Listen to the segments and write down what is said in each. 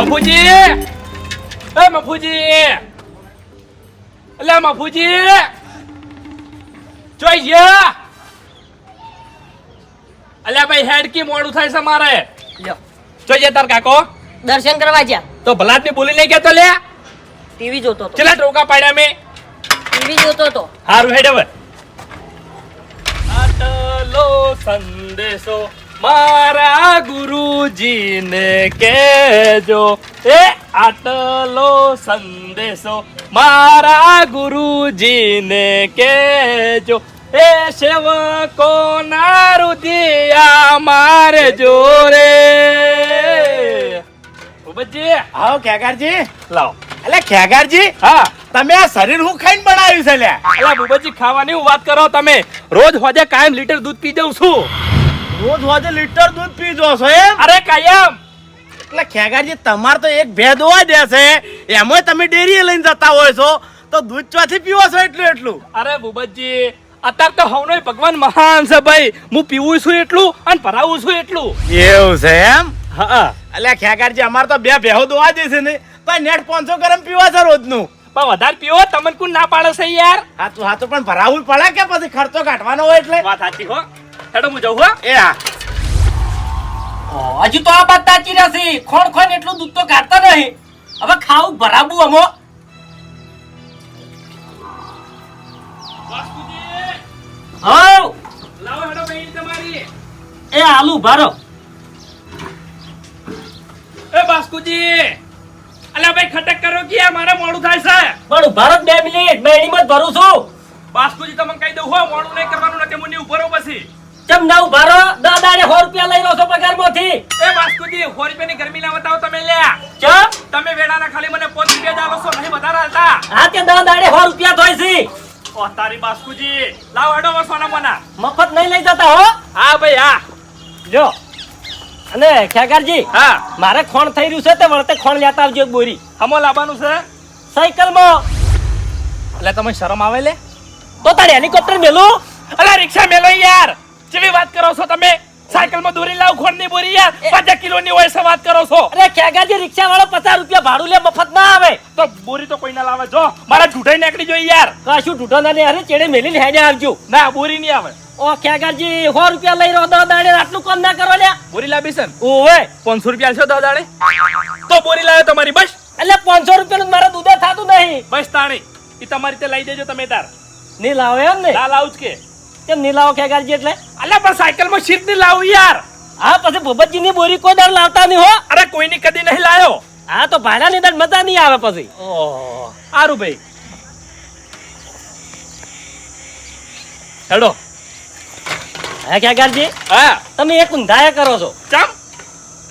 મફુજી એ મફુજી અલે મફુજી જોઈ ગયા અલ્યા ભાઈ હેડકી મોડું થાય છે મારે. લ્યો. જોઈએ તાર કાકો. દર્શન કરવા જ્યાં. તો ભલાદની બોલી નહીં કેતો લે. ટીવી જોતો હતો ચેલા ટોકા પાડ્યા મેં? ટીવી જોતો તો. હારું હેડ હવે. આટલો સંદેશો. મારા ગુરુજીને કેજો એ આટલો સંદેશો મારા ગુરુજીને કેજો એ સેવકો ના રુદિયા મારે જોરે. ઉબજી. આવો ખેગારજી? લાવો. એટલે ખેગારજી હા. તમે આ શરીર હું ખાઈને બનાવ્યું છે લે? અલા બુબજી ખાવાની હું વાત કરો તમે? રોજ હોજે કાયમ લીટર દૂધ પી જાઉં છું. રોજ રોજ લીટર દૂધ પી જો છો એમ? અરે કાયમ. એટલે ખેગારજી તમાર તો એક ભે દોવા દે છે. એમાંય તમે ડેરીએ લઈને જતા હોય છો. તો દૂધ ચોથી પીવો છો એટલું એટલું? અરે બુબજી અત્યારે તો હવનો ભગવાન મહાન છે ભાઈ. હું પીવું છું એટલું અને ભરાવું છું એટલું. એવું છે એમ? હા. એટલે ખેગારજી અમાર તો બે ભેહો દોવા દે છે ને. તો નેટ પાંચસો ગરમ પીવા છે રોજનું. પણ વધારે પીવો તમને કોણ ના પાડે છે યાર? હાથું હાથું પણ ભરાવું પડે કે પછી ખર્ચો કાઢવાનો હોય એટલે? વાત સાચી હો. હેડો હું જઉં હો. એ હા. હજુ તો આ વાત તાચી રહેશે. ખોણ ખોણ એટલું દૂધ તો કાઢતા નહીં. હવે ખાવું ભરાવું અમો. હવ લાવો હેડો બહેન તમારી. એ આલુ ભરો એ બાસ્કુજી અલ્યા ભાઈ ખટક કરો કે મારે મોડું થાય છે. મોડું ભારત બે મિનિટ. બેણીમાં જ ભરું છું. બાસ્કુજી તમને કહી દઉં હો મોડું નહીં કરવાનું નથી મુની ઉભરો પછી. ચમ ભારો ઉભારો દાદાને સો રૂપિયા લઈ રહ્યો છો પગારમાંથી. એ બાસ્કુજી સો રૂપિયાની ગરમી ના બતાવો તમે લ્યા ચમ તમે વેડાના ખાલી મને પાંચ રૂપિયા જ આલો છો નહીં વધારે હતા હા તે દાદાને સો રૂપિયા થાય છે. ઓ તારી બાસ્કુજી લાવ હેડો હવે સોના મોના. મફત નહીં લઈ જતા હો. હા ભાઈ હા. જો. અને ખેગારજી હા. મારે ખોણ થઈ રહ્યું છે તે વળતે ખોણ લેતા આવજો એક બોરી. હમો લાવવાનું છે? સાયકલમાં. એટલે તમે શરમ આવે લે? તો તારે હેલિકોપ્ટર મેલું? અલા રિક્ષા મેલો યાર. કેવી વાત કરો છો તમે? સાયકલમાં દોરી લાવ ખોણની બોરી યાર. પાંચ કિલો ની હોય છે વાત કરો છો. અરે ખેગારજી રિક્ષા વાળો પચાસ રૂપિયા ભાડું લે મફત ના આવે. તો બોરી તો કોઈ ના લાવે જો. મારા ઢૂઢાઈ નીકળી જોઈ યાર. કશું ઢૂંઢો ના અરે ચેડે મેલીને હેડે આવજો. ના બોરી નહીં આવે. ઓ કેગાજી સો રૂપિયા લઈ રહ્યો દો દાડે આટલું કામ ના કરો લ્યા. બોરી લાવી છે ઓવે પાંચસો રૂપિયા છે દો દાડે. તો બોરી લાવે તમારી બસ. એટલે પાંચસો રૂપિયાનું મારે દૂધે થતું નહીં. બસ તાણી. એ તમારી તે લઈ દેજો તમે તાર. નહીં લાવે એમ ને? ના લાવું જ કે. કેમ નહીં લાવો ખેગારજી એટલે? અલ્યા પણ સાયકલમાં સીટની લાવું યાર. હા પછી ભૂપતજી ની બોરી કોઈ દર લાવતા નહીં હો. અરે કોઈની કદી નહીં લાયો. હા તો ભાડા ની દર મજા નહીં આવે પછી. ઓહ સારું ભાઈ. હેડો. હે ખેગારજી. હા. તમે એક ઊંધાયા કરો છો. ચમ?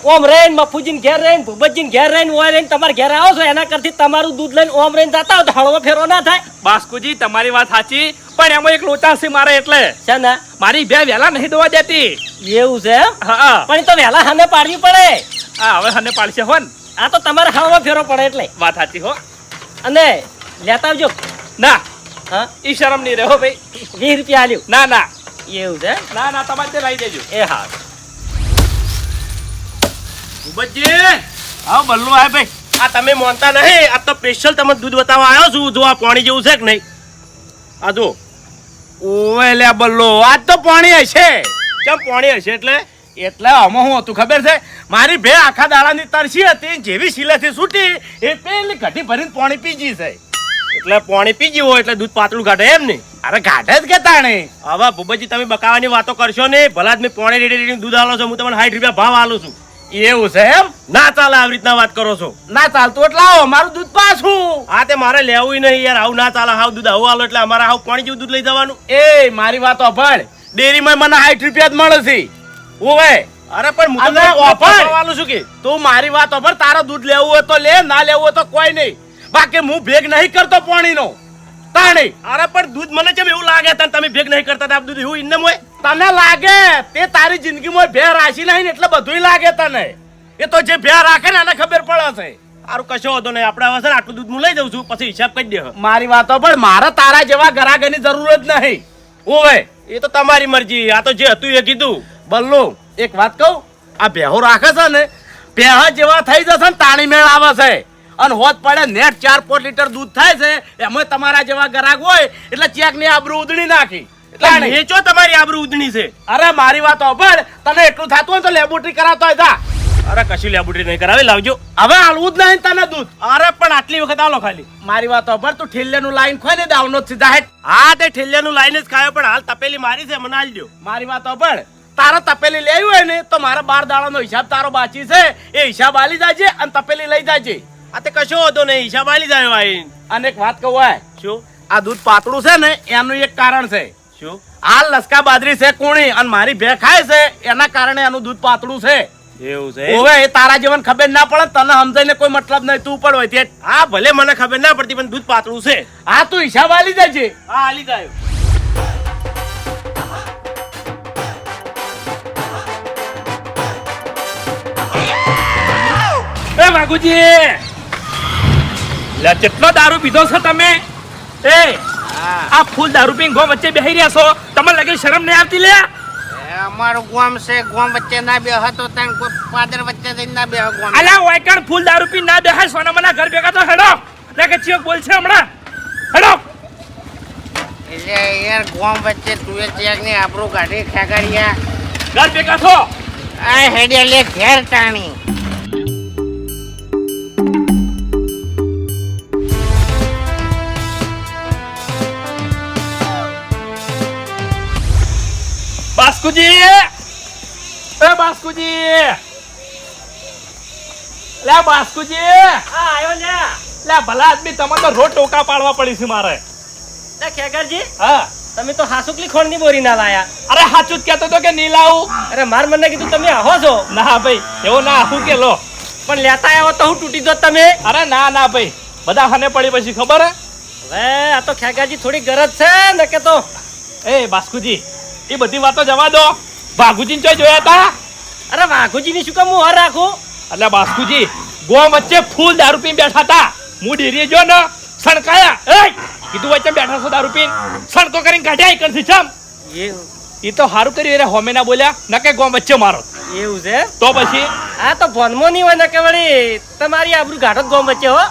ઓમ રેન મફુજીન ઘેર રહીને ભૂપતજીન ઘેર રહીને ઓય રહીને તમારે ઘેર આવો છો એના કરતી તમારું દૂધ લઈને ઓમ રહીને જતા હો તો હળવો ફેરો ના થાય. બાસ્કુજી તમારી વાત સાચી પણ એમાં એક લોચા છે મારે એટલે. છે ને? મારી બે વેલા નહીં દોવા દેતી. એવું છે? હા. પણ તો વહેલા હાને પાડવી પડે. હા હવે હને પાડશે હો ને આ તો તમારે હળવો ફેરો પડે એટલે. વાત સાચી હો. અને લેતા આવજો. ના. હા? ઈ શરમ નહીં રહો ભાઈ. વીસ રૂપિયા આલ્યું. ના ના. એવું છે? ના ના તમારે તે લઈ દેજો. એ હા. ભૂપતજી આવો બલ્લુ આય ભાઈ. આ તમે માનતા નહીં? આ તો સ્પેશિયલ તમે દૂધ બતાવવા આવ્યો છું. જો આ પાણી જેવું છે કે નહીં? આ જો ઓવે લે બલ્લો આજ તો પાણી હશે. કેમ પાણી હશે એટલે? એટલે આમાં હું હતું ખબર છે? મારી ભે આખા દાડાની તરસી હતી જેવી સિલેથી છૂટી એ પેલી ઘટી ભરીને પાણી પીજી છે. એટલે પાણી પીજી હોય એટલે દૂધ પાતળું કાઢે એમ ને? અરે કાઢે જ કેતા તાણે? હવે ભૂપતજી તમે બકાવાની વાતો કરશો ને ભલા જ મેં પાણી રેડી રેડી દૂધ આલો છો હું તમને સાઠ રૂપિયા ભાવ આલું છું. એવું છે એમ? ના ચાલે આવી રીતના વાત કરો છો. ના ચાલતું એટલે આવો મારું દૂધ પાછું. હા તે મારે લેવું નહીં યાર આવું ના ચાલે હાવ દૂધ આવું હાલો એટલે અમારે હાવ પાણી જેવું દૂધ લઈ જવાનું. એ મારી વાત અભળ ડેરીમાં મને સાઠ રૂપિયા જ મળે છે. ઓવે અરે પણ હું તમને ઓફર છું કે. તું મારી વાત અભળ તારો દૂધ લેવું હોય તો લે ના લેવું હોય તો કોઈ નહીં. બાકી હું ભેગ નહીં કરતો પાણીનો. તાણી. અરે પણ દૂધ મને કેમ એવું લાગે તને તમે ભેગ નહીં કરતા આ દૂધ એવું ઇન્નમ મોય તને લાગે? તે તારી જિંદગીમાં ભે રાશી નહીં ને એટલે બધુંય લાગે તને. એ તો જે ભે રાખે ને એને ખબર પડે છે. સારું કશો વાંધો નહીં. આપણે હવે છે ને આટલું દૂધ હું લઈ જાઉં છું પછી હિસાબ કરી દે મારી વાતો પણ મારે તારા જેવા ગ્રાહકની જરૂર જ નહીં. ઓવે. એ તો તમારી મરજી. આ તો જે હતું એ કીધું. બલ્લુ એક વાત કહું? આ ભેહો રાખે છે ને પેહા જેવા થઈ જશે ને તાણી મેળ આવે છે. અને હોત પડે નેટ ચાર પાંચ લીટર દૂધ થાય છે એમાં તમારા જેવા ગ્રાહક હોય એટલે ચેકની આબરૂ ઉદડી નાખી. એટલે વેચો તમારી આબરૂ ઉધણી છે. અરે મારી વાત સાંભળ તને એટલું થતું હોય તો લેબોરેટરી કરાવતો હોય અરે કશું લેબોરેટરી નહીં કરાવી? લાવજો. હવે હાલવું જ નહીં તને દૂધ. અરે પણ આટલી વખત આલો ખાલી. મારી વાત તું ઠેલ્યાનું લાઈન ખોય ને દાવનો સીધા હેઠ. હા તે ઠેલિયાનું લાઈન જ ખાયો પણ હાલ તપેલી મારી છે મને આલજો મારી વાત સાંભળ તારો તપેલી લેવી હોય ને તો મારા બાર દાડાનો હિસાબ તારો બાકી છે. એ હિસાબ આલી જાજે અને તપેલી લઈ જાજે. આ તે કશો હતો નહીં હિસાબ આલી જાય ભાઈ અને એક વાત કહું શું? આ દૂધ પાતળું છે ને એનું એક કારણ છે. શું હાલ લસકા બાદરી છે કુણી અને મારી ભે ખાય છે. એના કારણે એનું દૂધ પાતળું છે. એવું છે ઓવે એ તારા જીવન ખબર ના પડે તને સમજાઈને કોઈ મતલબ નહીં તું પણ હોય તે. હા ભલે મને ખબર ના પડતી પણ દૂધ પાતળું છે. હા તું હિસાબ આલી જજે હા આલી જાય એ વાઘુજી! લે કેટલો દારૂ પીધો છો તમે? એ આ ફૂલ દારૂ પીને ગોમ વચ્ચે બેહી રહ્યા છો? તમને લાગે શરમ નહીં આવતી લે? અમારું ગામ છે ગોમ વચ્ચે ના બે હતો કોઈ પાદર વચ્ચે જઈને ના બે ગામ. અલ્યા વાયકણ ફૂલ દારૂ પીને ના બેહાય સોના મના ઘર ભેગા તો હેડો. લે કે ચિયો બોલ છે હમણાં. હેડો. એટલે યાર ગોમ વચ્ચે તું એ ચેક ને આબરૂ ગાડી ખેગાડ્યા ઘર ભેગા થો. આ હેડિયા લે ઘેર ટાણી. બાસ્કુજી એ બાસ્કુજી લે બાસ્કુજી હા આવ્યો ને લે ભલા આદમી તમને તો રોજ ટોકા પાડવા પડી છે મારે. લે ખેગરજી. હા. તમે તો હાસુકલી ખોણની બોરી ના લાયા. અરે હાચું કહેતો તો કે નહીં લાવું. અરે માર મને કીધું તમે આવો છો. ના ભાઈ એવો ના હું કે લો. પણ લેતા આવ્યો તો હું તૂટી દો તમે. અરે ના ના ભાઈ બધા હને પડી પછી ખબર હે? આ તો ખેગાજી થોડી ગરજ છે ને કે તો. એ બાસ્કુજી એ બધી વાતો જવા દો. ભાગુજીને ચોય જોયા હતા? અરે વાઘુજીની શું કામ હું રાખું? એટલે બાસ્કુજી ગો વચ્ચે ફૂલ દારૂ પીને બેઠા હતા. હું ડેરીએ જો ને સણકાયા એ કીધું વચ્ચે બેઠા છો દારૂ પીને. સણકો કરીને કાઢ્યા એકણથી ચમ. એ તો સારું કર્યું રે હોમે ના બોલ્યા. ન કે ગો વચ્ચે મારો. એવું છે? તો પછી? આ તો ભનમો નહીં હોય નકે વળી. તમારી આબરૂ ગાઢો જ ગોમ વચ્ચે હો.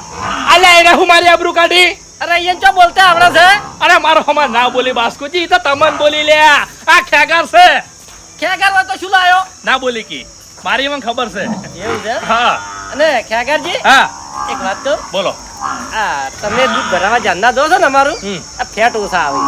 અલ્યા એને હું મારી આબરૂ કાઢી? અરે અહીંયા ચો બોલતા આવડે છે? અરે મારો હમણાં ના બોલી બાસ્કુજી તો તમન બોલી લ્યા. આ ખેગાર છે. ખેગાર હોય તો શું લાયો? ના બોલી કી. મારી મને ખબર છે. એવું છે? હા. અને ખેગારજી હા. એક વાત કહું બોલો. આ તમે દૂધ ભરાવા જાનના દો છો ને અમારું? આ ફેટ ઓછા આવે.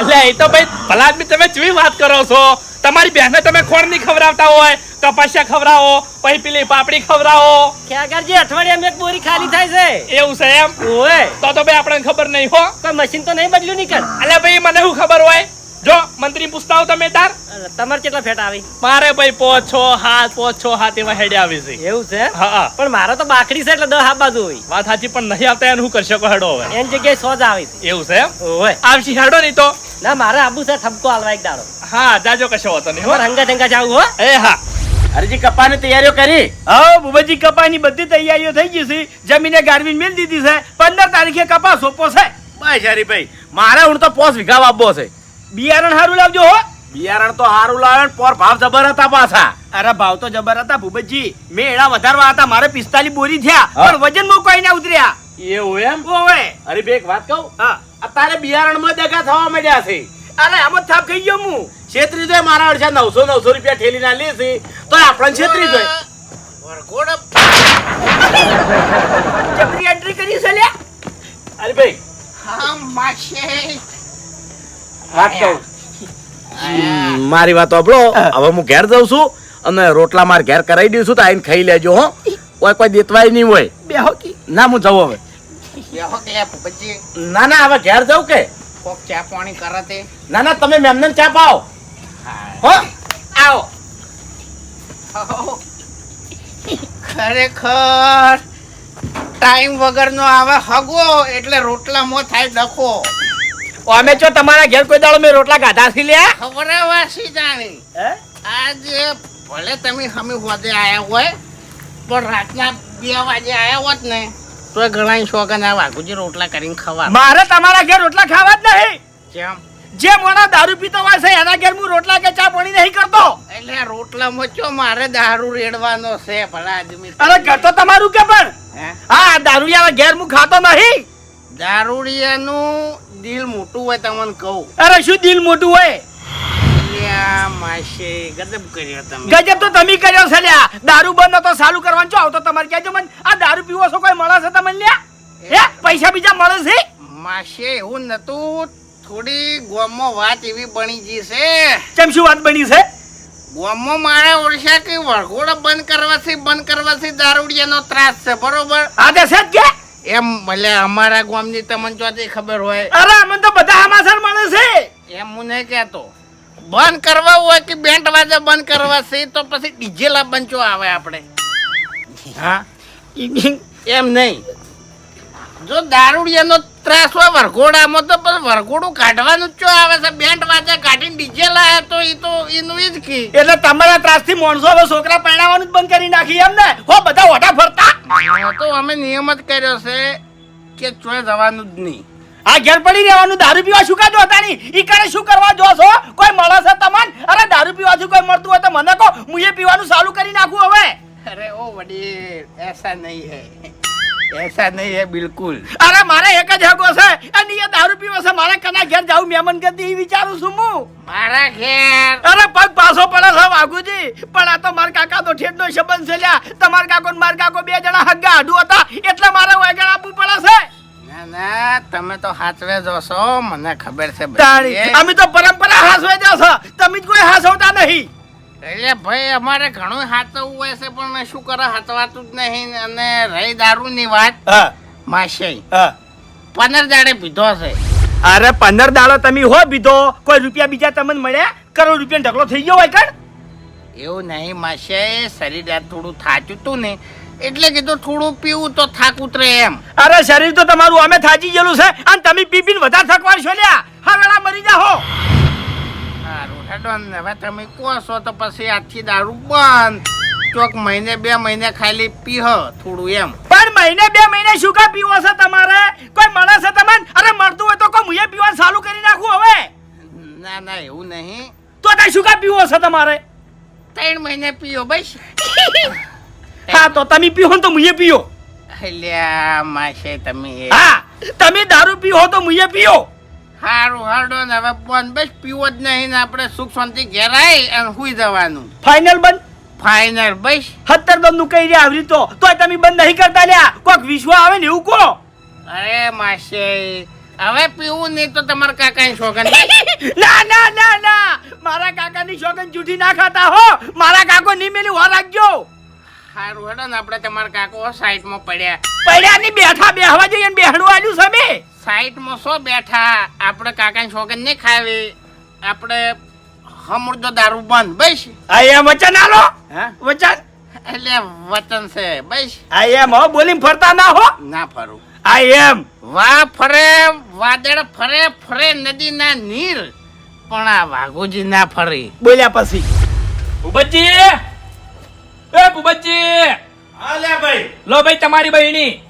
એટલે એ તો ભાઈ ભલા આદમી તમે ચેવી વાત કરો છો? તમારી બહેને તમે ખોણ નહીં ખવડાવતા હોય કપાસિયા ખવડાવો પછી પેલી પાપડી ખવડાવો. ખેગારજી અઠવાડિયામાં એક બોરી ખાલી થાય છે. એવું છે એમ? ઓય. તો તો ભાઈ આપણને ખબર નહીં હો. કોઈ મશીન તો નહીં બદલ્યું નહીં કર એટલે ભાઈ મને શું ખબર હોય? જો મંત્રી પૂછતા હો તમે તાર. તમાર કેટલા ફેટ આવી? મારે ભાઈ પોચ છો હાથ પોચ છો હાથ એવા હેડે આવે છે. એવું છે? હા પણ મારો તો બાકડી છે એટલે દસ આ બાજુ હોય. વાત સાચી પણ નહીં આવતા એનું હું કરશો કહો હેડો હવે? એની જગ્યાએ સો જ આવી છે. એવું છે એમ? ઓય. આવશી હેડો નહીં તો. ના મારે આબુ છે ઠપકો હાલવા એક દાડો. હા જાજો કશો હતો નહીં હો. રંગા ઢંગા જાવું હો. એ હા. હરજી કપાની તૈયારીઓ કરી? હા. બુબજી કપાની બધી તૈયારીઓ થઈ ગઈ છે. જમીને ગારવીને મેલ દીધી છે. પંદર તારીખે કપા સોંપો છે. બાય જારી ભાઈ મારે હું તો પોસ વીઘા વાપવો છે. બિયારણ સારું લાવજો હો. બિયારણ તો હારું લાવે પર પોર ભાવ જબર હતા પાછા. અરે ભાવ તો જબર હતા ભૂપતજી. મેં એડા વધારવા હતા મારે પિસ્તાલીસ બોરી થયા પણ વજનમાં કોઈ ના ઉતર્યા. એવું એમ? ઓવે. હરીભાઈ એક વાત કહું? હા. અત્યારે બિયારણમાં દગા થવા માંડ્યા છે. અરે આમ જ થાપ ખાઈ ગયો હું. છેતરી તો મારા અડશે નવસો નવસો રૂપિયા ઠેલી ના લેશે તો આપણને છેતરી તો જબરી એન્ટ્રી કરી છે અરે ભાઈ. હા માશે મારી વાત આપડો હવે હું ઘેર જઉં છું અને રોટલા માર ઘેર કરાવી દઉં છું તો આઈને ખાઈ લેજો હો. કોઈ કોઈ દેતવાય નહીં હોય. બે કી. ના હું જઉં હવે. બેહો કે પછી ના ના હવે ઘેર જાઉં કે? કોક ચા પાણી કરે તે. ના ના તમે મેમને ચા પાઓ. હો. આવો આવો. ખરેખર ટાઈમ વગરનો આવે હગો એટલે રોટલામાં થાય ડખો. અમે જો તમારા ઘેર કોઈ દાડો મેં રોટલા ગાધા છે લ્યા ખબરાવાસી જાણી? હે? આજે ભલે તમે હમે હોદે આયા હોય પણ રાતના બે વાગે આયા હોત ને તો ઘણા શોખન આ વાઘુજી રોટલા કરીને ખવા મારે તમારા ઘેર રોટલા ખાવા જ નહીં. કેમ જે મોણા દારૂ પીતો હોય છે એના ઘેર હું રોટલા કે ચા પાણી નહીં કરતો. એટલે રોટલામાં ચો મારે દારૂ રેડવાનો છે ભલા આદમી અરે ઘર તો તમારું કે પણ? હે? હા દારૂડિયા ઘેર હું ખાતો નહીં. દારૂડિયાનું દિલ મોટું હોય તમને કહું. અરે શું દિલ મોટું હોય? ગજબ કર્યો તમે. ગજબ તો તમે કર્યો છે લ્યા. દારૂ બંધ હતો ચાલુ કરવાનું છો. આવતો તમારે કહેજો મને. આ દારૂ પીવો છો કોઈ મળે છે તમને લ્યા? હે? પૈસા બીજા મળે છે? માશે એવું નતું થોડી ગોમમાં વાત એવી બની ગઈ છે. કેમ શું વાત બની છે? ગોમમાં મારે ઓળખ્યા કે વરઘોડો બંધ કરવાથી બંધ કરવાથી દારૂડિયાનો ત્રાસ છે બરોબર? આ તે છે કે? એમ ભલે અમારા ગામની તમને ચોથી ખબર હોય. અરે અમને તો બધા સમાચાર મળે છે. એમ હું નહીં કહેતો. બંધ કરવા હોય કે બેન્ટ વાજા બંધ કરવા છે તો પછી ડીજેલા બંચો આવે આપણે. હા? એમ નહીં. જો દારૂડિયાનો ત્રાસ હોય વરઘોડામાં તો પછી વરઘોડું કાઢવાનું જ ચો આવે છે? બેન્ટ વાજા કાઢીને ડીજે લાવે તો એ તો એનું જ કી. એટલે તમારા ત્રાસથી માણસો હવે છોકરા પરણાવવાનું જ બંધ કરી નાખી એમ ને હો બધા ઓઢા તો અમે નિયમ જ કર્યો છે કે ચોય જવાનું જ નહીં. આ ઘેર પડી રહેવાનું દારૂ પીવા શું કાઢો હતા ની ઈ કરે શું કરવા જો છો કોઈ મળે છે તમને? અરે દારૂ પીવાથી કોઈ મળતું હોય તો મને કહો. હું એ પીવાનું ચાલુ કરી નાખું હવે. અરે ઓ વડી એસા નહીં હે. એસા નહીં હે બિલકુલ. અરે મારે એક જ હકો છે. અને એ દારૂ પીવો છે. મારે કના ઘેર જાવું મહેમાન ગતિ ઈ વિચારું છું હું. મારા ઘેર. અરે પગ પાછો પડે છે વાઘુજી. પણ આ તો મારા કાકા તો ઠેઠનો સંબંધ છે લ્યા. તમારા કાકો ને મારા કાકો બે જણા હગ્ગા હાડુ હતા. એટલે મારે વાગણ આપવું પડે છે. ના ના તમે તો હાચવે જોશો મને ખબર છે અમે તો પરંપરા હાસવે જશો તમે જ કોઈ હાસવતા નહીં. એટલે ભાઈ અમારે ઘણું હાથવું હોય છે પણ શું કરે હાથવાતું જ નહીં અને રહી દારૂની વાત હા. માશે હા. પંદર દાડે પીધો છે. અરે પંદર દાડો તમે હો પીધો. કોઈ રૂપિયા બીજા તમને મળ્યા? કરોડ રૂપિયા ઢગલો થઈ ગયો હોય કણ? એવું નહીં માશે શરીર આ થોડું થાચું હતું ને. એટલે કીધું થોડું પીવું તો થાક ઉતરે એમ. અરે શરીર તો તમારું અમે થાચી ગયેલું છે. અને તમે પી પીને વધારે થકવાર છો લ્યા. હવેળા મરી સારું હેડો ને હવે તમે કહો છો તો પછી આજથી દારૂ બંધ. ચોક મહિને બે મહિને ખાલી પીહ થોડું એમ. પણ મહિને બે મહિને શું કા પીવો છે તમારે? કોઈ મળે છે તમને? અરે મળતું હોય તો કોઈ મુએ પીવાનું ચાલુ કરી નાખું હવે. ના ના એવું નહીં. તો તે શું કા પીવો છે તમારે? ત્રણ મહિને પીઓ બસ. હા તો તમે પીઓ તો મુએ પીઓ. અલ્યા માશે તમે હા તમે દારૂ પીઓ તો મુએ પીઓ. હારું હારડો ને હવે બંધ બસ પીવો જ નહીં ને આપણે સુખ શાંતિ ઘેર આવી અને સુઈ જવાનું. ફાઇનલ બંધ? ફાઇનલ બસ. સત્તર દમનું કહી રહ્યા આવરી તો. તોય તમે બંધ નહીં કરતા લ્યા. કોક વિશ્વ આવે ને એવું કહો. અરે માસે હવે પીવું નહીં તો તમારા કાકાની શોગન ના ના ના ના. મારા કાકાની શોગન જૂઠી ના ખાતા હો. મારા કાકો ની મેલી હો રાખજો. સારું હેડો ને આપણે તમારા કાકો સાઈડમાં પડ્યા. પડ્યા ની બેઠા બેહવા જઈએ બેહણું આલ્યું છે મેં સાઈડમાં શો બેઠા? આપણે કાકાની શોગન નહીં ખાવી. આપણે હમુરદો દારૂ બંધ. બસ. અહીંયા વચન આલો. હા? વચન? એટલે વચન છે. બસ. આઈ એમ હો બોલી ફરતા ના હો. ના ફરું. આ એમ. વા ફરે વાદળ ફરે ફરે નદીના નીર. પણ આ વાઘોજી ના ફરી. બોલ્યા પછી. ભૂપતજી! એ ભૂપતજી! અલ્યા ભાઈ. લો ભાઈ તમારી બહેણી.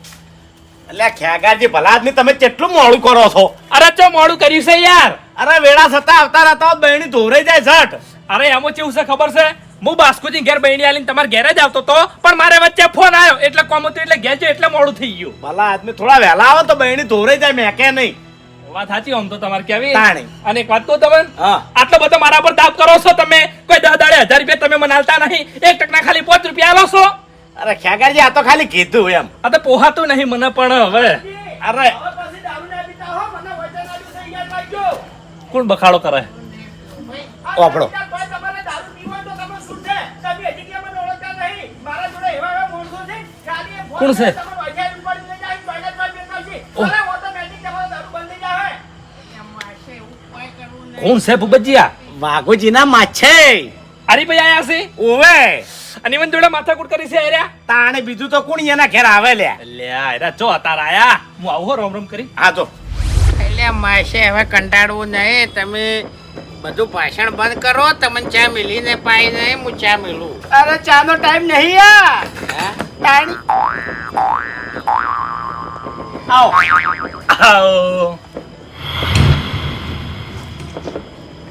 અલ્યા ખ્યાગાજી ભલા આદમી તમે કેટલું મોડું કરો છો? અરે ચો મોડું કર્યું છે યાર. અરે વેળા થતા આવતા રહેતા બહેણી ધોરાઈ જાય ઝટ. અરે એમાં કેવું છે ખબર છે? હું બાસ્કુજી ઘેર બહેણી આલીને તમારા ઘેર જ આવતો તો પણ મારે વચ્ચે ફોન આવ્યો એટલે કોમ હતું એટલે ઘેર એટલે મોડું થઈ ગયું. ભલા આદમી થોડા વહેલા આવે તો બહેણી ધોરાઈ જાય મેં કે નહીં. વાત સાચી આમ તો તમારે કેવી. અને એક વાત કહું તમને? આટલો બધો મારા પર તાપ કરો છો તમે? કોઈ દાદાડે હજાર રૂપિયા તમે મને આલતા નહીં. એક ટકના ખાલી પાંચ રૂપિયા આલો છો. અરે ખ્યાગાજી આ તો ખાલી કીધું એમ. આ તો પોહાતું નહીં મને પણ હવે. અરે. કોણ બખાડો કરે? ઓપડો કોણ છે? કોણ છે ભૂપતજી આ? વાઘોજી ના માછે હરીભાઈ આયા છે? ઓવે અને મને જોડે માથાકૂટ કરી છે એર્યા તાણે બીજું તો કોણ એના ઘેર આવે લે? લ્યા એરા ચો અતાર આયા. હું આવું રોમ રોમ કરી. હા તો એટલે માસે હવે કંટાળવું નહીં. તમે બધું ભાષણ બંધ કરો તમને ચા મિલીને પાઈ નહીં હું ચા મિલું. અરે ચા નો ટાઈમ નહીં આ. તાણી. આવો. આવો.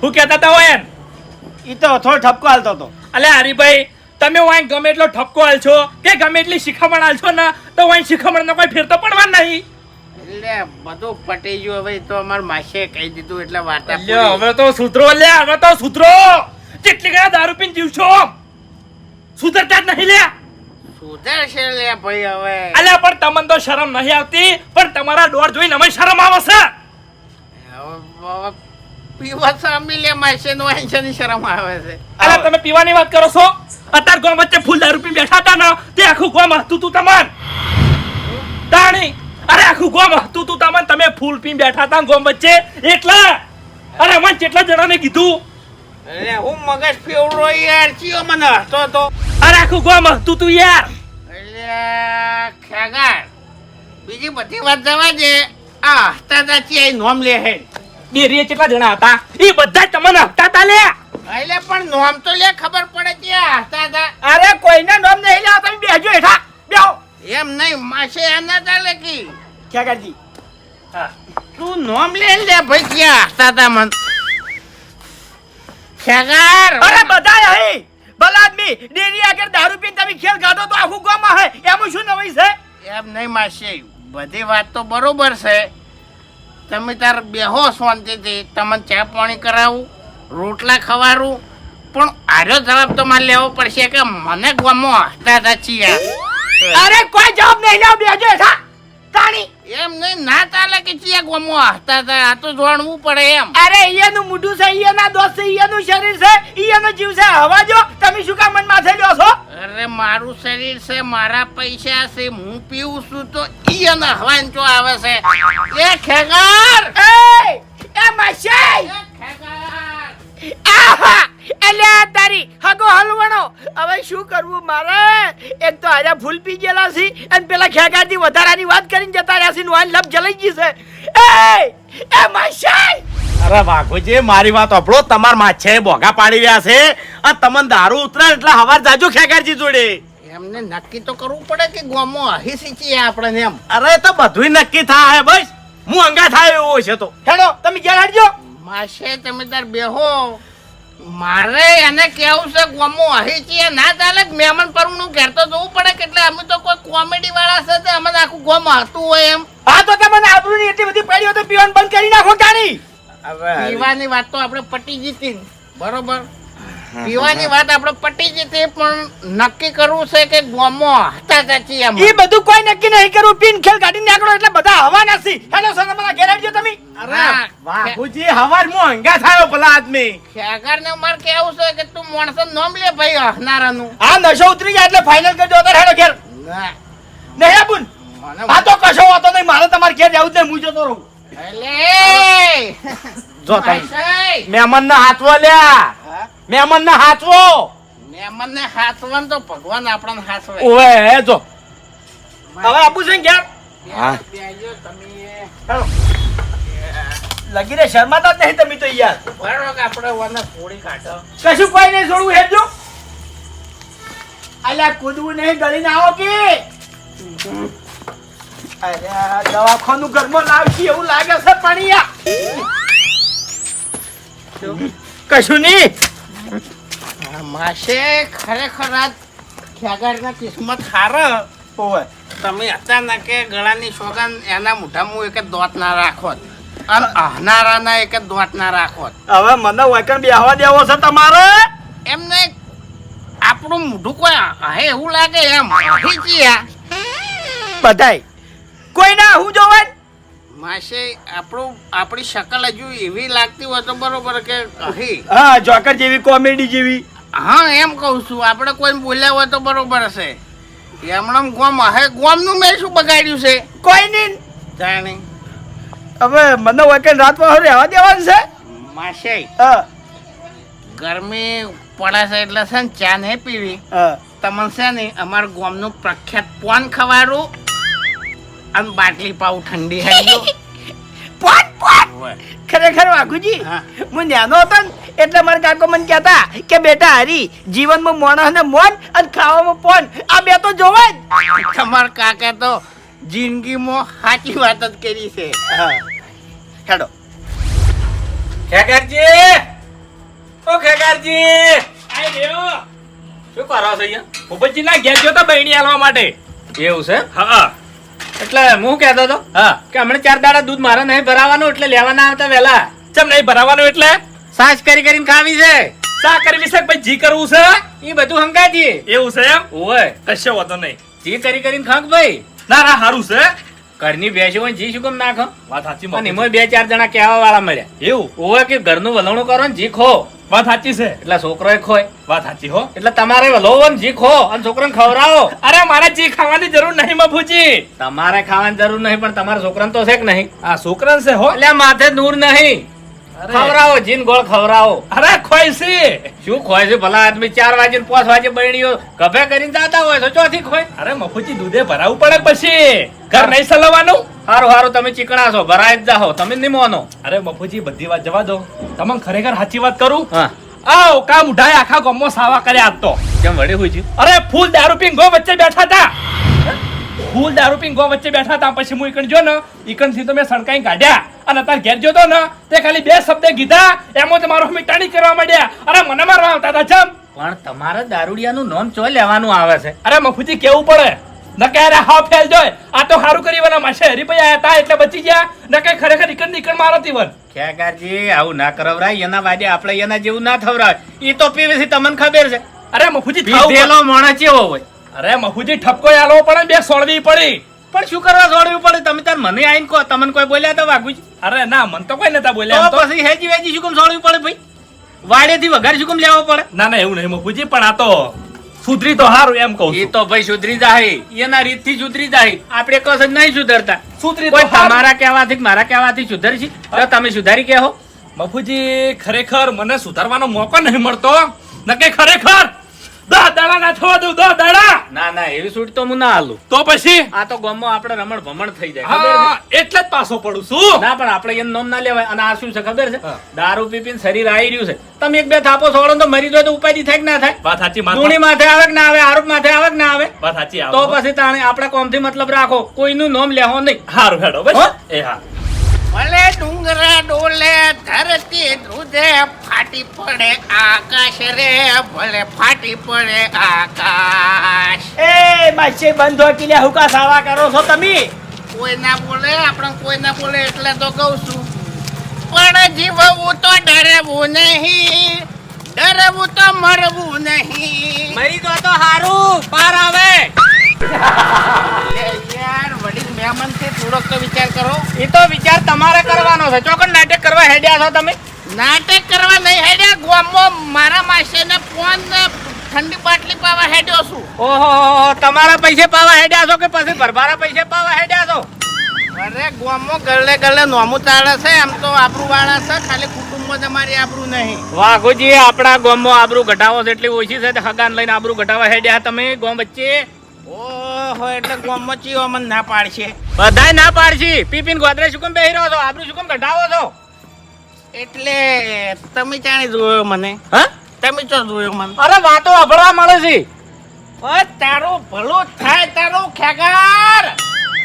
હું કહેતા હતા હોય એમ? ઈ તો થોડો ઠપકો હાલતો હતો. અલે હરીભાઈ તમે વાંઈ ગમે એટલો ઠપકો આલશો? કે ગમે એટલી શિખામણ આલશો ને તો વાંઈ શિખામણનો કોઈ ફેર તો પડવા નહીં. એટલે બધું પટી ગયું. હવે તો અમાર માસે કહી દીધું એટલે વાર્તા લ્યો, હવે તો સુધરો લે હવે તો સુધરો. કેટલી ગયા દારૂ પીને જીવશો? સુધરતા જ નહીં લે સુધરશે લે ભાઈ હવે. અલ્યા પણ તમને તો શરમ નહીં આવતી પણ તમારા ડોર જોઈને અમે શરમ આવે છે. પીવા સામી લે માસે નો વાંચવાની શરમ આવે છે. અરે તમે પીવાની વાત કરો છો? અત્યારે ગોમ વચ્ચે ફૂલ દારૂ પીને બેઠા હતા ને તે આખું ગામ હતું તું તમાર. તાણી અરે આખું ગામ હતું તું તમાર. તમે ફૂલ પીને બેઠા હતા ગોમ વચ્ચે. એટલા અરે મને કેટલા જણાને કીધું. અરે હું મગજ ફેવડો યાર ચિયો મને હસતો તો અરે આખું ગામ હતું તું યાર. એટલે ખેગાર બીજી બધી વાત જવા દે. આ હસતા તા ચિયા નોમ લે હે. ડેરીએ કેટલા જણા હતા? એ બધા તમને હપ્તા તા લે. એટલે પણ નોમ તો લે ખબર પડે કે હસતા તા. અરે કોઈને નોમ નહીં લેવા તમે બેજો હેઠા. બેહો. એમ નહીં માસે આના ચાલે કી. ખેગારજી તું નોમ લે લે ભાઈ ક્યાં હસતા હતા મન. ખેગાર. અરે બધા અહીં. ભલા આદમી ડેરી આગળ દારૂ પીને તમે ખેલ કાઢો તો આખું ગામ હે એમાં શું નવાઈ છે? એમ નહીં માસે. બધી વાત તો બરોબર છે. તમે તાર બેહો શાંતિથી, તમને ચા પાણી કરાવું, રોટલા ખવારું પણ આર્યો જવાબ તો મારે લેવો પડશે કે મને ગમો હતા હતા છીએ અરે કોઈ જવાબ નહીં લેવો, બેજો તાણી. એમ નહીં ના ચાલે કે ચિયા ગોમો હતા આ તો જોણવું પડે એમ. અરે ઈયાનું મોઢું છે ઈયાના દોસ્ત છે ઈયાનું શરીર છે ઈયાનો જીવ છે. હવા જો તમે શું કામ મન માથે લ્યો છો? અરે મારું શરીર છે મારા પૈસા છે હું પીવું છું તો ઈ અને હવાન ચો આવે છે. એ ખેગાર! એ એ માશાઈ ખેગાર! આ તારી હગો હલવણો. હવે શું કરવું મારે? એક તો આજે ફૂલ પી ગયેલા છે અને પેલા ખેગારથી વધારાની વાત કરીને જતા રહ્યા છે નોન લપ જલાઈ ગઈ છે. એ એ માશાઈ અરે વાઘોજી મારી વાત અપડો તમાર માછે બોગા પાડી રહ્યા છે. આ તમને દારૂ ઉતરા એટલે હવાર જાજો ખેગારજી જોડે. એમને નક્કી તો કરવું પડે કે ગોમો અહી સીચી આપણે એમ? અરે તો બધું નક્કી થાય બસ. હું અંગા થાય એવો છે તો. હેડો તમે ઘેર હટજો. માસે તમે તાર બેહો. મારે એને કેવું છે ગોમો અહી છીએ ના ચાલે મહેમાન પરનું ઘેર તો જોવું પડે કે એટલે અમે તો કોઈ કોમેડી વાળા છે તે અમે આખું ગોમ હતું હોય એમ. હા તો તમને આબરૂની એટલી બધી પડી હોય તો પીવાનું બંધ કરી નાખો તાણી પીવાની વાત તો આપણે પટી જીતી બરોબર? પીવાની વાત આપણે પટી જીતી પણ નક્કી કરવું છે કે ગોમો હતા ચાચી એમ એ બધું કોઈ નક્કી નહીં કરવું પીન ખેલ કાઢી નાખો એટલે બધા હવા નથી હેલો સર તમારા ઘેર તમે. હા, વાઘોજી હવાર મોંઘા થયો પેલા આદમી. ખેગર ને માર કેવું છે કે તું માણસો નોમ લે ભાઈ હસનારાનું આ નશો ઉતરી જાય એટલે ફાઇનલ કરજો અત્યારે હેડો ઘેર. નહીં આબુન આ તો કશો વાતો નહીં મારે તમારે ઘેર જવું જ નહીં હું જતો રહું. એટલે જો તમે મહેમાન ને હાથવો લ્યા? મહેમાન ને હાથવો. મહેમાનને હાથવાનું તો ભગવાન આપણને હાથવે. ઓએ હે જો. હવે આપું છે ને ઘેર? હા. બેહજો તમે લગી રે શર્માતા જ નહીં તમે તો યાર. ભરો કે આપણે વને ફોડી કાઢો કશું કોઈ નહીં છોડવું હેજો અલ્યા કૂદવું નહીં ગળીને આવો કે. અરે દવાખાનું ઘરમાં લાવશી એવું લાગે છે પાણીયા. કશું નહીં. માસે ખરેખર આ ખેગારના કિસ્મત હાર હોય તમે અચાનક ગળાની સોગન એના મોઢામાં એક દોત ના રાખો. અને એક જ દોટના રાખો. હવે મને વૈકણ બેહવા દેવો છે તમારે? એમને આપણું મોઢું કોઈ હે એવું લાગે એમ. અહી છીએ બધાય કોઈ ના હું જોવાય? માસે આપણું આપણી શકલ હજુ એવી લાગતી હોય તો બરોબર કે અહી. હા જોકર જેવી કોમેડી જેવી. હા એમ કહું છું. આપણે કોઈ બોલ્યા હોય તો બરોબર હશે. એમણે ગોમ હે ગોમનું મેં શું બગાડ્યું છે? કોઈ નહીં જાણે. હવે મને વૈકણ રાત પર રહેવા દેવાનું છે? માશે હા. ગરમી પડે છે એટલે છે ને ચા નહીં પીવી. તમને છે ને અમારા ગામનું પ્રખ્યાત પોન ખવારું અને બાટલી પાઉ ઠંડી હેડજો પોન પોન! ખરેખર વાઘુજી હા. હું નાનો હતો ને એટલે મારા કાકો મને કહેતા કે બેટા હરી જીવનમાં મોણસ ને મોન અને ખાવામાં પોન. આ બે તો જોવા જ. તમારા કાકા તો જિંદગીમાં સાચી વાત જ કરી છે. હા. હેડો. ખેગારજી! ઓ ખેગારજી! આઈ રહ્યો. શું કરો છો અહીંયા? ભૂપતજીના ઘેર ગયો તો બહેણી આલવા માટે. એવું છે? હા. એટલે હું કહેતો હતો હા. કે હમણાં ચાર દાડા દૂધ મારે નહીં ભરાવાનું એટલે લેવાના આવતા વહેલા. ચમ નહીં ભરાવાનું એટલે? સાસ કરી કરીને ખાવી છે. સા કરવી છે ભાઈ જી કરવું છે? એ બધું હંગાજી એવું છે એમ? ઓય. કશો વાતો નહીં. જી કરી કરીને ખાક ભાઈ? ના ના સારું છે. ઘરની બેસી હોય જી શું કેમ નાખો? વાત સાચી અને એમાં બે ચાર જણા કહેવા વાળા મળ્યા. એવું? ઓય કે ઘરનું વલણું કરો ને જી ખો. વાત સાચી છે. એટલે છોકરો ખોય. વાત સાચી હો. એટલે તમારે વલોવો ને જી ખો. અને છોકરાને ખવડાવો. અરે મારે જી ખાવાની જરૂર નહીં મફુજી. તમારે ખાવાની જરૂર નહીં પણ તમારા છોકરાને તો છે કે નહીં? આ છોકરાને છે હો. એટલે માથે દૂર નહીં. ખવડાવો જીન ગોળ ખવરાવો. અરે ખોય છે. શું ખોય છે? ભલા આદમી ચાર વાગે પાંચ વાગે બહેણીઓ કભે કરીને જાતા હોય તો ચોથી ખોય? અરે મફુજી દૂધે ભરાવું પડે પછી? ઘર નહીં સલવાનું હારું હારું તમે ચીકણા છો ભરાય જ જાઓ તમે નહીં મોનો અરે મફુજી બધી વાત જવા દો. તમને ખરેખર સાચી વાત કરું? હા. આવ કામ ઉઢાય આખા ગોમો સાવા કર્યા આપતો તો. કેમ વડે હોય છે? અરે ફૂલ દારૂ પીને ગો વચ્ચે બેઠા હતા. ફૂલ દારૂ પીને ગો વચ્ચે બેઠા હતા. પછી હું ઈકણ જો ને ઈકણથી તો મેં સણકાઈ કાઢ્યા. અને અત્યારે ઘેર જોતો ને તે ખાલી બે શબ્દ કીધા. એમાં તમારો મિટાણી કરવા માંડ્યા. અરે મને મારવા આવતા હતા જમ. પણ તમારે દારૂડિયાનું નામ ચો લેવાનું આવે છે? અરે મફુજી કેવું પડે? નકે હા ફેલ જોય. આ તો સારું કરી વના માસે હરીભાઈ આયા એટલે બચી ગયા. ન કે ખરેખર ઈકણ નીકળ મારો તીવન ખેગારજી આવું ના કરવરાય. એના વાડે આપણે એના જેવું ના થવરાય. ઈ તો પીવીસી તમને ખબર છે. અરે મફુજી. પીધેલો માણસ કેવો હોય. અરે મફુજી ઠપકો આલવો પડે બે સોળવી પડી. પણ શું કરવા સોળવી પડે? તમે તાર મને આઈને કહો તમને કોઈ બોલ્યા તો વાગુજી અરે ના મને તો કોઈ નતા બોલ્યા તો પછી હેજી વેજી શું કેમ સોળવી પડે ભાઈ? વાડેથી વઘાર શું કેમ લેવો પડે? ના ના એવું નહીં મફુજી પણ આ તો સુધરી તો હારું એમ કહું એ તો ભાઈ સુધરી જાય. એના રીતથી સુધરી જાય. આપણે કશ જ નહીં સુધરતા. સુધરી તો. તમારા કહેવાથી મારા કહેવાથી સુધરશી? તો તમે સુધારી કહેવો મફુજી ખરેખર મને સુધારવાનો મોકો નહીં મળતો. નકે ખરેખર? દસ દાડા ના થવા દઉં દસ દાડા! ના ના એવી છૂટ તો હું ના હાલું. તો પછી? આ તો ગામમાં આપણે રમણ ભમણ થઈ જાય. ખબર હા એટલે જ પાછો પડું છું. ના પણ આપણે એનું નામ ના લેવાય. અને આ શું છે ખબર છે? દારૂ પી પીને શરીર આવી રહ્યું છે. તમે એક બે થાપો છોડો તો મરી જાય તો ઉપાધિ થાય કે ના થાય? વાત સાચી માથા- માથે આવે કે ના આવે? આરોપ માથે આવે કે ના આવે? વાત સાચી તો પછી તાણે આપણે કોમથી મતલબ રાખો. કોઈનું નામ લેવો નહીં. હારું હેડો બસ. એ હા. ભલે ડુંગરા ડોલે ધરતી ધ્રુજે ફાટી પડે આકાશ રે ભલે ફાટી પડે આકાશ. એ માસે બંધો કિલ્યા હુકા સાવા કરો છો તમે? કોઈ ના બોલે આપણે કોઈ ના બોલે એટલે તો કહું છું. પણ જીવવું તો ડરવું નહીં ડરવું તો મરવું નહીં. મરી તો તો હારું પાર આવે. લે યાર વડીલ મહેમાન છે વિચાર કરો. એ તો વિચાર તમારે કરવાનો છે. ચોકન નાટક કરવા હેડ્યા છો તમે? નાટક કરવા નહીં હેડ્યા ગામમાં મારા માસીને ફોન ઠંડી બાટલી પાવા હેડ્યો છું. ઓહો તમારા પૈસે પાવા હેડ્યા છો કે પછી ભરભારા પૈસે પાવા હેડ્યા છો? અરે ગોમો ગળે ગળે નોમું ચાલે છે એમ તો આબરૂ વાળા છે ખાલી કુટુંબમાં તમારી આબરૂ નહીં. વાઘોજી આપણા ગોમમાં આબરૂ ઘટાવો છે એટલી ઓછી છે તે હગાન લઈને આબરૂ ઘટાવા હેડ્યા તમે ગોમ વચ્ચે? ઓહો એટલે ગામમાં ચીયો મને ના પાડશે. બધાય ના પાડશે. પીપીન ગોદરે શું કેમ બેહી રહ્યો છો? આબરૂ શું કેમ છો? એટલે તમે જોયો મને. હા? તમે ચો જોયો મને? અરે વાતો અભળવા મળે છે. ઓ તારું ભલું થાય તારું ખેગાર.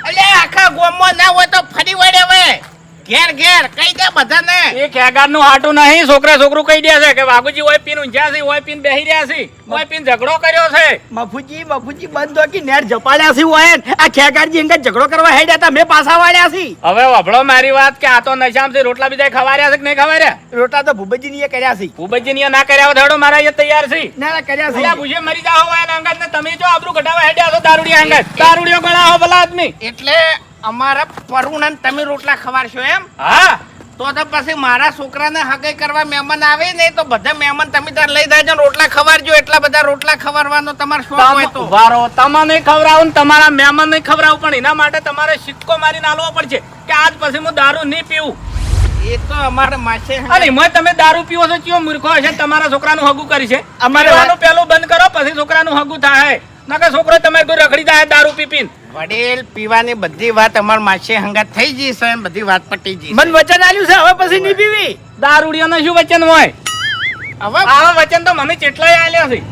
અલે આખા ગામમાં ના હોય તો ફરી વળે હવે ઘેર ઘેર કહી દે બધાને. એ ખેગારનું હાટું નહીં છોકરા છોકરું કહી દે છે કે બાબુજી ઓય પીન ઊંઝ્યા છે ઓય પીન બેહી રહ્યા છે. ઓય પીન ઝઘડો કર્યો છે. મફુજી મફુજી બંધો કી નેર જપાડ્યા છે ઓય. આ ખેગારજી એંગા ઝઘડો કરવા હેડ્યા તા મે પાછા વાળ્યા છે. હવે વભળો મારી વાત કે આ તો છે રોટલા બીજા ખવાર્યા છે કે નહીં ખવાર્યા? રોટલા તો ભૂપતજી ની કર્યા છે. ભૂપતજી ની ના કર્યા હોય તો મારા અહીંયા તૈયાર છે. ના ના કર્યા છે. ભૂસે મરી જાવ હોય અંગત ને તમે જો આબરૂ ઘટાવા હેડ્યા છો દારૂડિયા અંગત. દારૂડિયો ગળા હો ભલા આદમી. એટલે અમારા પરુણન તમે રોટલા ખવાડશો એમ? હા. તો તો પછી મારા છોકરાને હગાઈ કરવા મહેમાન આવે ને તો બધા મહેમાન તમે ત્યાં લઈ જાય ને રોટલા ખવાડજો એટલા બધા રોટલા ખવારવાનો તમારો શોખ હોય તો. વારો તમને ખવડાવું ને તમારા મહેમાન નહીં ખવડાવું પણ એના માટે તમારે સિક્કો મારીને આલવો પડશે કે આજ પછી હું દારૂ નહીં પીવું. એ તો અમારે માસે અરે એમાંય તમે દારૂ પીવો છો કયો મૂર્ખો હશે તમારા છોકરાનું હગું કરી છે. અમારે પેલું બંધ કરો પછી છોકરાનું હગું થાય. નકર છોકરો તમે કોઈ રખડી જાય દારૂ પી પીને. વડીલ પીવાની બધી વાત અમાર માસે હંગાત થઈ ગઈ છે બધી વાત પટી ગઈ. મન વચન આલ્યું છે હવે પછી નહીં પીવી. દારૂડિયાનું શું વચન હોય? હવે આવા વચન તો મને કેટલાય આલ્યા છે.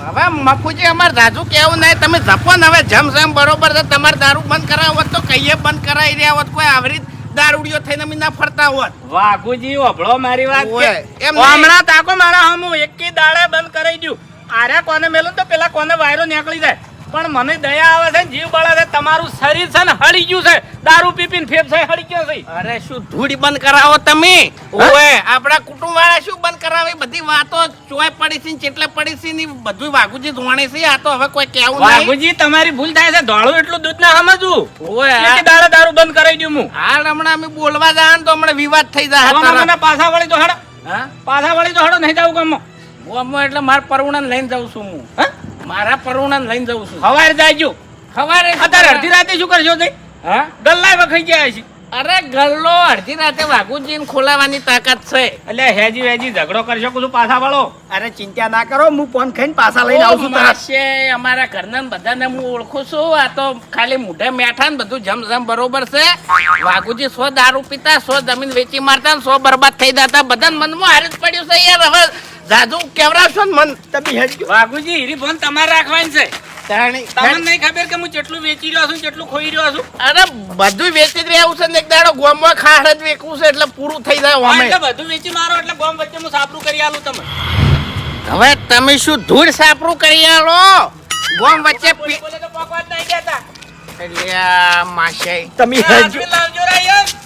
હવે મફુજી અમાર રાજુ કેવું નહીં તમે જપો ને હવે જમ જમ બરોબર છે તમારે દારૂ બંધ કરાવો હોત તો કહીએ બંધ કરાવી રહ્યા હોત કોઈ આવરી દારૂડિયો થઈને અમે ના ફરતા હોત. વાઘુજી ઓભળો મારી વાત એમ હમણાં તાકો મારા હમું એકી દાડે બંધ કરાઈ દઉં આરે કોને મેલું તો પેલા કોને વાયરો નીકળી જાય. પણ મને દયા આવે છે ને જીવ બળે છે તમારું શરીર છે ને હળી ગયું છે. દારૂ પીપીને ફેફ ફેફસાય હળી ગયો છે. અરે શું ધૂળ બંધ કરાવો તમે? ઓએ આપણા કુટુંબ વાળા શું બંધ કરાવે? બધી વાતો ચોય પડી છે ચેટલે પડી છે ને બધું વાઘુજી ધોણે છે આ તો હવે કોઈ કહેવું નહીં. વાઘુજી તમારી ભૂલ થાય છે ધોળું એટલું દૂધ ના સમજવું. ઓએ કે એકી દારૂ બંધ કરાવી દઉં હું. હા હમણાં અમે બોલવા જાય તો હમણાં વિવાદ થઈ જાય પાછા વળી તો હડો હા? પાછા વળી તો હડો નહીં જાવ ગામમાં. હું એટલે મારા પરુણાને લઈને જાઉં છું હું. હા? મારા પરુણાને લઈને જાઉં છું. સવારે જાજો. સવારે અત્યારે અડધી રાતે શું કરશો તે હા? ગલ્લાય વખાઈ ગયા છે અરે ગલ્લો અડધી રાતે વાઘુજીને ખોલાવાની તાકાત છે. એટલે હેજી વેજી ઝઘડો કરશો કુછ પાછા વાળો. અરે ચિંતા ના કરો હું ફોન ખાઈને પાછા લઈને આવું છું માસે અમારા ઘરના ને બધાને હું ઓળખું છું. આ તો ખાલી મુઢે મેઠા ને બધું જમ જમ બરોબર છે. વાઘુજી સો દારૂ પીતા સો જમીન વેચી મારતા સો બરબાદ થઈ જતા. બધા મનમાં હારે જ પડ્યું છે યાર. હવે જાજુ કેવરાવશો ને મન? તમે હેડજો. બાગુજી હીરી ફોન તમારે રાખવાની છે. તાણી તમને નહીં ખબર કે હું કેટલું વેચી રહ્યો છું કેટલું ખોઈ રહ્યો છું? અરે બધું વેચી જ રહેવું છે ને એક દાડો ગોમમાં ખાડ જ વેચવું છે એટલે પૂરું થઈ જાય અમે એટલે બધું વેચી મારો એટલે ગોમ વચ્ચે હું સાપરું કરી આલું તમે હવે તમે શું ધૂળ સાપરું કરી આલો? ગોમ વચ્ચે બોલે પી- બોલે તો પોકવા જ નહીં દેતા એટલે આ માસે તમે લાવજો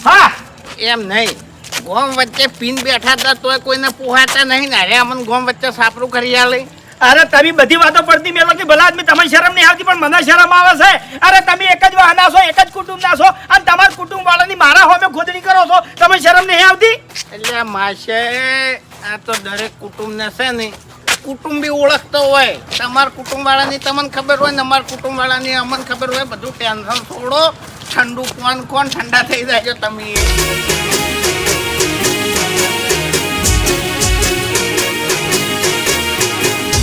હા. એમ નહીં. ગોમ વચ્ચે પીન બેઠા હતા તોય કોઈને પોહાતા નહીં ને. અરે અમને ગોમ વચ્ચે સાપરું કરી આલે. અરે તમે બધી વાતો પડતી મેલો કે ભલા આદમી તમને શરમ નહીં આવતી પણ મને શરમ આવે છે. અરે તમે એક જ વાહના છો એક જ કુટુંબ ના છો અને તમારા કુટુંબ વાળાની મારા હોમે ખોદણી કરો છો. તમે શરમ નહીં આવતી? એટલે માશે આ તો દરેક કુટુંબને છે ને કુટુંબી ઓળખતો હોય. તમારા કુટુંબ વાળાની તમને ખબર હોય ને અમારા કુટુંબ વાળાની અમને ખબર હોય બધું ટેન્શન છોડો. ઠંડુ કોણ કોણ ઠંડા થઈ જાય તમે